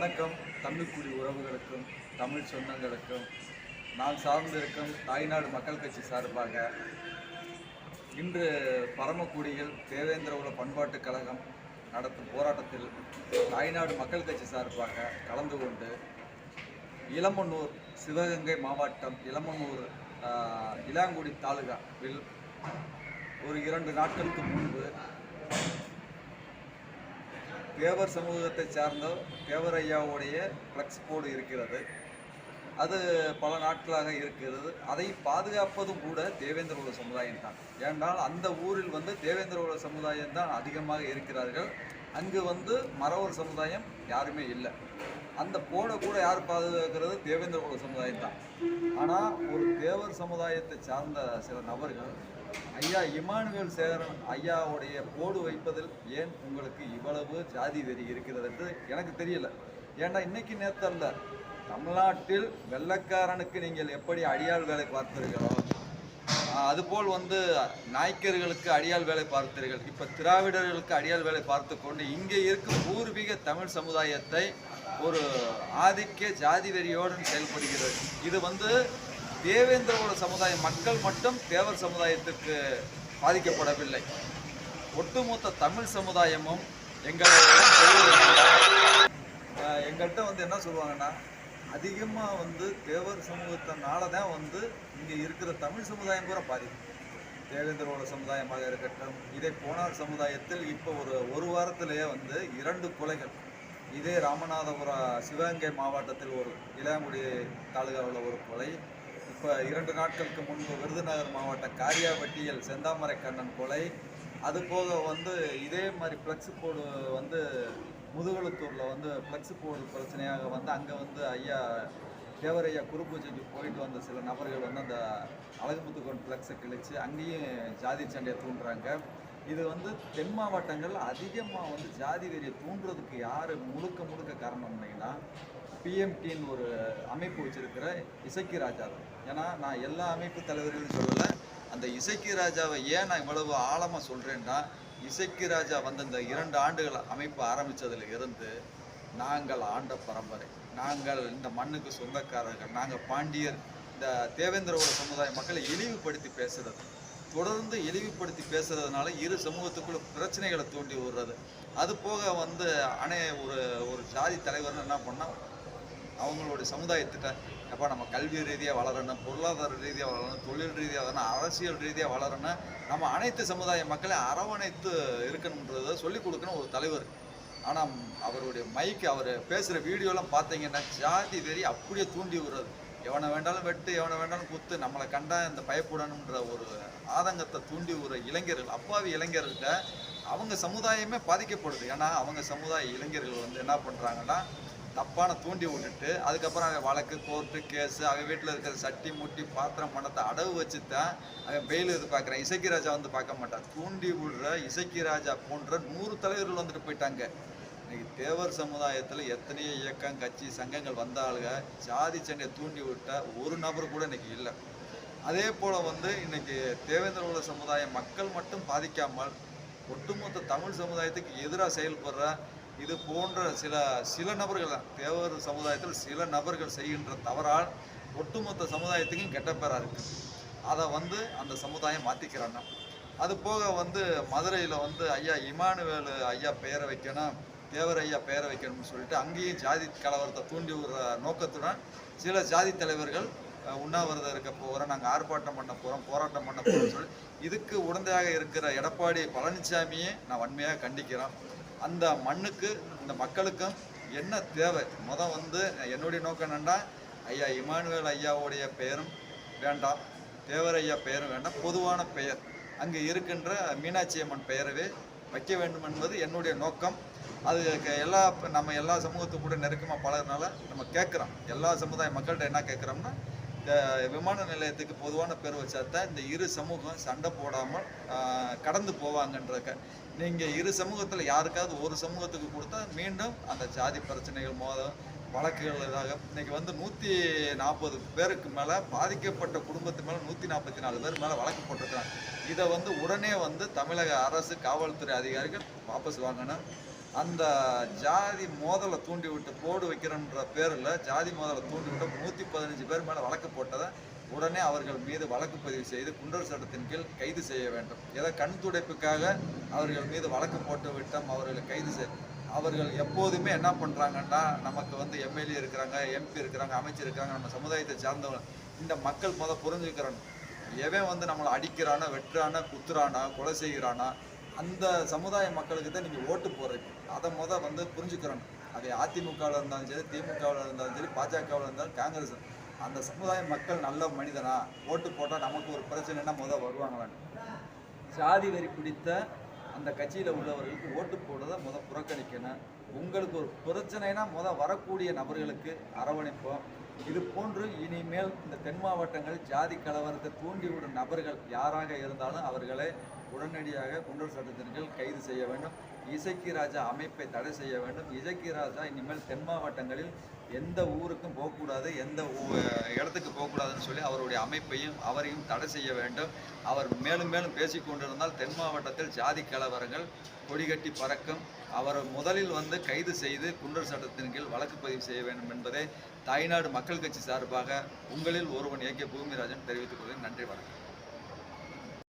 வணக்கம். தமிழ்குடி உறவுகளுக்கும் தமிழ் சொந்தங்களுக்கும் நான் சார்ந்திருக்கும் தாய்நாடு மக்கள் கட்சி சார்பாக இன்று பரமக்குடியில் தேவேந்திர உல பண்பாட்டுக் கழகம் நடத்தும் போராட்டத்தில் தாய்நாடு மக்கள் கட்சி சார்பாக கலந்து கொண்டு இளமனூர் சிவகங்கை மாவட்டம் இளமனூர் இளாங்குடி தாலுகாவில் ஒரு இரண்டு நாட்களுக்கு முன்பு தேவர் சமூகத்தை சார்ந்த தேவர் ஐயாவுடைய ஃப்ளக்ஸ் போர்டு இருக்கிறது. அது பல நாட்களாக இருக்கிறது. அதை பாதுகாப்பதும் கூட தேவேந்திர உல சமுதாயம் தான் ஏனென்றால் அந்த ஊரில் வந்து தேவேந்திர உல சமுதாயம் தான் அதிகமாக இருக்கிறார்கள். அங்கு வந்து மறவர் சமுதாயம் யாருமே இல்லை. அந்த போனை கூட யார் பாதுகாக்கிறது? தேவேந்திர குல சமுதாயம் தான் ஆனால் ஒரு தேவர் சமுதாயத்தை சார்ந்த சில நபர்கள் ஐயா இமானுவேல் சேகரன் ஐயாவுடைய போடு வைப்பதில் ஏன் உங்களுக்கு இவ்வளவு ஜாதி வெறி இருக்கிறது என்று எனக்கு தெரியல. ஏன்னா இன்னைக்கு நேத்தல்ல தமிழ்நாட்டில் வெள்ளக்காரனுக்கு நீங்கள் எப்படி அடியாள் வேலை பார்த்தீர்களோ அதுபோல் வந்து நாய்க்கர்களுக்கு அடியாள் வேலை பார்த்தீர்கள். இப்போ திராவிடர்களுக்கு அடியாள் வேலை பார்த்து கொண்டு இங்கே இருக்கும் பூர்வீக தமிழ் சமுதாயத்தை ஒரு ஆதிக்க ஜாதி வெறியோடு செயல்படுகிறது. இது வந்து தேவேந்திரோட சமுதாய மக்கள் மட்டும் தேவர் சமுதாயத்திற்கு பாதிக்கப்படவில்லை. ஒட்டுமொத்த தமிழ் சமுதாயமும் எங்களை எங்கள்கிட்ட வந்து என்ன சொல்லுவாங்கன்னா அதிகமாக வந்து தேவர் சமூகத்தினால தான் வந்து இங்கே இருக்கிற தமிழ் சமுதாயம் கூட பாதிக்கும். தேவேந்திரோட சமுதாயமாக இருக்கட்டும் இதே போனார் சமுதாயத்தில் இப்போ ஒரு ஒரு வாரத்திலேயே வந்து இரண்டு கொலைகள். இதே ராமநாதபுரம் சிவகங்கை மாவட்டத்தில் ஒரு இளையாங்குடி தாலுகாவில் ஒரு கொலை. இப்போ இரண்டு நாட்களுக்கு முன்பு விருதுநகர் மாவட்டம் காரியாபட்டியில் செந்தாமரை கண்ணன் கொலை அதுபோக வந்து இதே மாதிரி ஃப்ளெக்ஸ் போர்டு வந்து முதுகுளத்தூரில் வந்து ஃப்ளெக்ஸ் போர்டு பிரச்சனையாக வந்து அங்கே வந்து ஐயா தேவரையா குருபூஜைக்கு போயிட்டு வந்த சில நபர்கள் வந்து அந்த அழகுமுத்துக்கோன் ஃப்ளெக்ஸை கிழிச்சு அங்கேயும் ஜாதி சண்டையை தூண்டுறாங்க இது வந்து தென் மாவட்டங்கள் அதிகமாக வந்து ஜாதி வெறியை தூண்டுறதுக்கு யார் முழுக்க முழுக்க காரணம்னீங்கன்னா பிஎம்டின்னு ஒரு அமைப்பு வச்சிருக்கிற இசக்கி ராஜா தான். ஏன்னா நான் எல்லா அமைப்பு தலைவர்களும் சொல்லலை. அந்த இசைக்கு ராஜாவை ஏன் நான் இவ்வளவு ஆழமாக சொல்கிறேன்னா இசைக்கு ராஜா வந்த இந்த இரண்டு ஆண்டுகள் அமைப்பு ஆரம்பித்ததில் இருந்து நாங்கள் ஆண்ட பரம்பரை. நாங்கள் இந்த மண்ணுக்கு சொந்தக்காரர்கள். நாங்கள் பாண்டியர். இந்த தேவேந்திரோட சமுதாய மக்களை இழிவுபடுத்தி பேசுறது. தொடர்ந்து இழிவுபடுத்தி பேசுறதுனால இரு சமூகத்துக்குள்ள பிரச்சனைகளை தூண்டி விடுறது அது போக வந்து அணை ஒரு ஒரு ஜாதி தலைவர்னு என்ன பண்ணால் அவங்களுடைய சமுதாயத்திட்ட எப்போ நம்ம கல்வி ரீதியாக வளரணும் பொருளாதார ரீதியாக வளரணும் தொழில் ரீதியாக வளரணும் அரசியல் ரீதியாக வளரணும் நம்ம அனைத்து சமுதாய மக்களை அரவணைத்து இருக்கணுன்றதை சொல்லிக் கொடுக்கணும் ஒரு தலைவர். ஆனால் அவருடைய மைக் அவர் பேசுகிற வீடியோலாம் பார்த்தீங்கன்னா ஜாதி வெறி அப்படியே தூண்டி விடுறது. எவனை வேண்டாலும் வெட்டு எவனை வேண்டாலும் குத்து நம்மளை கண்டா இந்த பயப்படணுன்ற ஒரு ஆதங்கத்தை தூண்டி விடுற இளைஞர்கள் அப்பாவி இளைஞர்கள்ட்ட அவங்க சமுதாயமே பாதிக்கப்படுது. ஏன்னா அவங்க சமுதாய இளைஞர்கள் வந்து என்ன பண்ணுறாங்கன்னா தப்பான தூண்டி விட்டுட்டு அதுக்கப்புறம் அவன் வழக்கு கோர்ட்டு கேஸு அவன் வீட்டில் இருக்கிற சட்டி முட்டி பாத்திரம் பணத்தை அடவு வச்சு தான் அவன் பெயில் எதிர்பார்க்குறான். இசக்கி ராஜா வந்து பார்க்க மாட்டான். தூண்டி விடுற இசக்கி ராஜா போன்ற நூறு தலைவர்கள் வந்துட்டு போயிட்டாங்க. இன்னைக்கு தேவர் சமுதாயத்தில் எத்தனையோ இயக்கம் கட்சி சங்கங்கள் வந்தாளுங்க ஜாதி சண்டையை தூண்டி விட்ட ஒரு நபர் கூட இன்னைக்கு இல்லை. அதே போல் வந்து இன்னைக்கு தேவேந்திர உள்ள சமுதாய மக்கள் மட்டும் பாதிக்காமல் ஒட்டுமொத்த தமிழ் சமுதாயத்துக்கு எதிராக செயல்படுற இது போன்ற சில சில நபர்கள் தான் தேவர் சமுதாயத்தில் சில நபர்கள் செய்கின்ற தவறால் ஒட்டுமொத்த சமுதாயத்துக்கும் கெட்ட பேராக இருக்குது அதை வந்து அந்த சமுதாயம் மாற்றிக்கிறாங்க அது போக வந்து மதுரையில் வந்து ஐயா இமானுவேலு ஐயா பெயரை வைக்கணும் தேவர் ஐயா பெயரை வைக்கணும்னு சொல்லிட்டு அங்கேயும் ஜாதி கலவரத்தை தூண்டி விடுற நோக்கத்துடன் சில ஜாதி தலைவர்கள் உண்ணாவிரதம் இருக்க போகிறோம் நாங்கள் ஆர்ப்பாட்டம் பண்ண போகிறோம் போராட்டம் பண்ண போகிறோம்னு சொல்லி இதுக்கு உடந்தையாக இருக்கிற எடப்பாடி பழனிசாமியை நான் வன்மையாக கண்டிக்கிறேன். அந்த மண்ணுக்கு இந்த மக்களுக்கும் என்ன தேவை? முத வந்து என்னுடைய நோக்கம் என்னென்னா ஐயா இமானுவேல் ஐயாவுடைய பெயரும் வேண்டாம். தேவர் ஐயா பெயரும் வேண்டாம். பொதுவான பெயர். அங்கே இருக்கின்ற மீனாட்சி அம்மன் பெயரவே வைக்க வேண்டும் என்பது என்னுடைய நோக்கம். அது எல்லா நம்ம எல்லா சமூகத்து கூட நெருக்கமாக பழகிறதுனால நம்ம கேட்குறோம். எல்லா சமுதாய மக்கள்கிட்ட என்ன கேட்குறோம்னா விமான நிலையத்துக்கு பொதுவான பேர் வச்சா தான் இந்த இரு சமூகம் சண்டை போடாமல் கடந்து போவாங்கன்றக்க. நீங்கள் இரு சமூகத்தில் யாருக்காவது ஒரு சமூகத்துக்கு கொடுத்தா மீண்டும் அந்த ஜாதி பிரச்சனைகள் மோதம் வழக்குகள் இதாக. இன்றைக்கி வந்து நூற்றி நாற்பது பேருக்கு மேலே பாதிக்கப்பட்ட குடும்பத்து மேலே நூற்றி நாற்பத்தி நாலு பேர் மேலே வழக்கு போட்டிருக்காங்க இதை வந்து உடனே வந்து தமிழக அரசு காவல்துறை அதிகாரிகள் வாபஸ் வாங்கணும் அந்த ஜாதி மோதலை தூண்டி விட்டு போடு வைக்கிறன்ற பேரில் ஜாதி மோதலை தூண்டி விட்டு நூற்றி பதினஞ்சு பேர் மேலே வழக்கு போட்டதை உடனே அவர்கள் மீது வழக்கு பதிவு செய்து குண்டர் சட்டத்தின் கீழ் கைது செய்ய வேண்டும். ஏதோ கண் துடைப்புக்காக அவர்கள் மீது வழக்கு போட்டு விட்டோம் அவர்களை கைது செய் அவர்கள் எப்போதுமே என்ன பண்ணுறாங்கன்னா நமக்கு வந்து எம்எல்ஏ இருக்கிறாங்க எம்பி இருக்கிறாங்க அமைச்சர் இருக்காங்க நம்ம சமுதாயத்தை சார்ந்தவங்க. இந்த மக்கள் முத புரிஞ்சுக்கிறாங்க எவன் வந்து நம்மளை அடிக்கிறானா வெட்டுறானா குத்துறானா கொலை செய்கிறானா அந்த சமுதாய மக்களுக்கு தான் நீங்கள் ஓட்டு போடுறீங்க. அதை முத வந்து புரிஞ்சுக்கிறணும் அது அதிமுகவில் இருந்தாலும் சரி திமுகவில் இருந்தாலும் சரி பாஜகவில் இருந்தாலும் காங்கிரஸ். அந்த சமுதாய மக்கள் நல்ல மனிதனா ஓட்டு போட்டால் நமக்கு ஒரு பிரச்சனைனா முத வருவாங்களான்னு. சாதி வரி பிடித்த அந்த கட்சியில் உள்ளவர்களுக்கு ஓட்டு போடுறதை முத புறக்கணிக்கணும். உங்களுக்கு ஒரு பிரச்சனைனா முத வரக்கூடிய நபர்களுக்கு அரவணைப்போம். இது போன்று இனிமேல் இந்த தென் மாவட்டங்களில் ஜாதி கலவரத்தை தூண்டிவிடும் நபர்கள் யாராக இருந்தாலும் அவர்களை உடனடியாக குண்டர் சட்டத்தின் கீழ் கைது செய்ய வேண்டும். இசக்கி ராஜா அமைப்பை தடை செய்ய வேண்டும். இசக்கி ராஜா இனிமேல் தென் மாவட்டங்களில் எந்த ஊருக்கும் போகக்கூடாது எந்த ஊ- இடத்துக்கு போகக்கூடாதுன்னு சொல்லி அவருடைய அமைப்பையும் அவரையும் தடை செய்ய வேண்டும். அவர் மேலும் மேலும் பேசிக்கொண்டிருந்தால் தென் மாவட்டத்தில் ஜாதி கலவரங்கள் கொடிகட்டி பறக்கும். அவர் முதலில் வந்து கைது செய்து குண்டர் சட்டத்தின் கீழ் வழக்கு பதிவு செய்ய வேண்டும் என்பதை தாய்நாடு மக்கள் கட்சி சார்பாக உங்களில் ஒருவன் ஏகே பூமிராஜன் தெரிவித்துக் கொள்கிறேன். நன்றி வணக்கம்.